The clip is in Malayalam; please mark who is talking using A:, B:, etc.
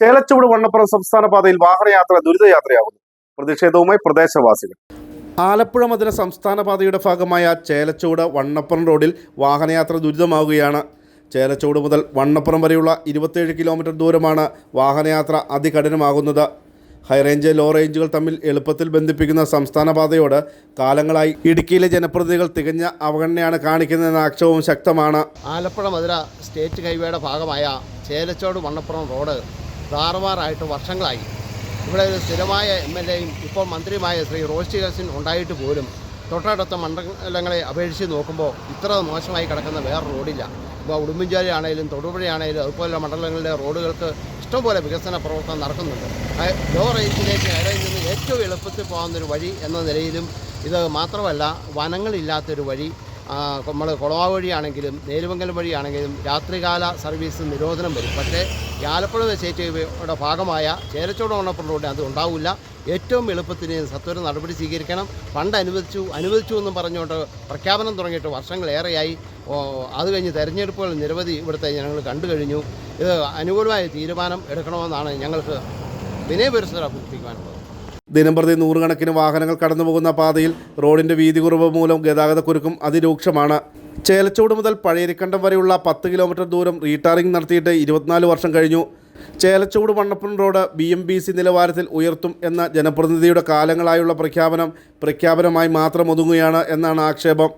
A: ചേലച്ചുവട് വണ്ണപ്പുറം സംസ്ഥാന പാതയിൽ വാഹനയാത്ര ദുരിതയാത്രയാകുന്നു. പ്രതിഷേധവുമായി പ്രദേശവാസികൾ. ആലപ്പുഴ മധുര സംസ്ഥാന പാതയുടെ ഭാഗമായ ചേലച്ചുവട് വണ്ണപ്പുറം റോഡിൽ വാഹനയാത്ര ദുരിതമാവുകയാണ്. ചേലച്ചുവട് മുതൽ വണ്ണപ്പുറം വരെയുള്ള ഇരുപത്തേഴ് കിലോമീറ്റർ ദൂരമാണ് വാഹനയാത്ര അതികഠിനമാകുന്നത്. ഹൈറേഞ്ച് ലോ റേഞ്ചുകൾ തമ്മിൽ എളുപ്പത്തിൽ ബന്ധിപ്പിക്കുന്ന സംസ്ഥാന പാതയോട് കാലങ്ങളായി ഇടുക്കിയിലെ ജനപ്രതിനിധികൾ തികഞ്ഞ അവഗണനയാണ് കാണിക്കുന്നതെന്ന ആക്ഷേപവും ശക്തമാണ്.
B: ആലപ്പുഴ മധുര സ്റ്റേറ്റ് ഹൈവേയുടെ ഭാഗമായ ചേലച്ചോട് വണ്ണപ്പുറം റോഡ് താറുമാറായിട്ട് വർഷങ്ങളായി. ഇവിടെ ഒരു സ്ഥിരമായ എം എൽ എയും ഇപ്പോൾ മന്ത്രിയുമായ ശ്രീ റോഷി ഹസൻ ഉണ്ടായിട്ട് പോലും തൊട്ടടുത്ത മണ്ഡലങ്ങളെ അപേക്ഷിച്ച് നോക്കുമ്പോൾ ഇത്ര മോശമായി കിടക്കുന്ന വേറെ റോഡില്ല. ഇപ്പോൾ ഉടുമ്പൻചാരി ആണെങ്കിലും തൊടുപുഴയാണെങ്കിലും അതുപോലുള്ള മണ്ഡലങ്ങളിലെ റോഡുകൾക്ക് ഇഷ്ടംപോലെ വികസന പ്രവർത്തനം നടക്കുന്നുണ്ട്. ലോ റേഞ്ചിലേക്ക് റേഞ്ചിൽ നിന്ന് ഏറ്റവും എളുപ്പത്തിൽ പോകുന്നൊരു വഴി എന്ന നിലയിലും ഇത് മാത്രമല്ല വനങ്ങളില്ലാത്തൊരു വഴി നമ്മൾ കൊളവ വഴിയാണെങ്കിലും നേരുമംഗലം വഴിയാണെങ്കിലും രാത്രികാല സർവീസ് നിരോധനം വരും. പക്ഷേ ആലപ്പുഴ സ്റ്റേറ്റ് ഭാഗമായ ചേരച്ചോട് ഓണപ്പുറം റോഡിൽ അത് ഉണ്ടാവില്ല. ഏറ്റവും എളുപ്പത്തിന് സത്വര നടപടി സ്വീകരിക്കണം. ഫണ്ട് അനുവദിച്ചു അനുവദിച്ചു എന്നും പറഞ്ഞുകൊണ്ട് പ്രഖ്യാപനം തുടങ്ങിയിട്ട് വർഷങ്ങളേറെയായി. അത് കഴിഞ്ഞ് തെരഞ്ഞെടുപ്പുകൾ നിരവധി ഇവിടുത്തെ ഞങ്ങൾ കണ്ടു കഴിഞ്ഞു. ഇത് അനുകൂലമായ തീരുമാനം എടുക്കണമെന്നാണ് ഞങ്ങൾക്ക് വിനയപരിസര അഭ്യർത്ഥിക്കുവാനുള്ളത്.
A: ദിനംപ്രതി നൂറുകണക്കിന് വാഹനങ്ങൾ കടന്നുപോകുന്ന പാതയിൽ റോഡിന്റെ വീതി കുറവ് മൂലം ഗതാഗതക്കുരുക്കും അതിരൂക്ഷമാണ്. ചേലച്ചൂട് മുതൽ പഴയരിക്കണ്ടം വരെയുള്ള പത്ത് കിലോമീറ്റർ ദൂരം റീടാറിംഗ് നടത്തിയിട്ട് ഇരുപത്തിനാല് വർഷം കഴിഞ്ഞു. Chelachuvadu Vannappuram road B M B C നിലവാരത്തിൽ ഉയർത്തും എന്ന ജനപ്രതിനിധിയുടെ കാലങ്ങളായുള്ള പ്രഖ്യാപനം പ്രഖ്യാപനമായി മാത്രം ഒതുങ്ങുകയാണ് എന്നാണ് ആക്ഷേപം.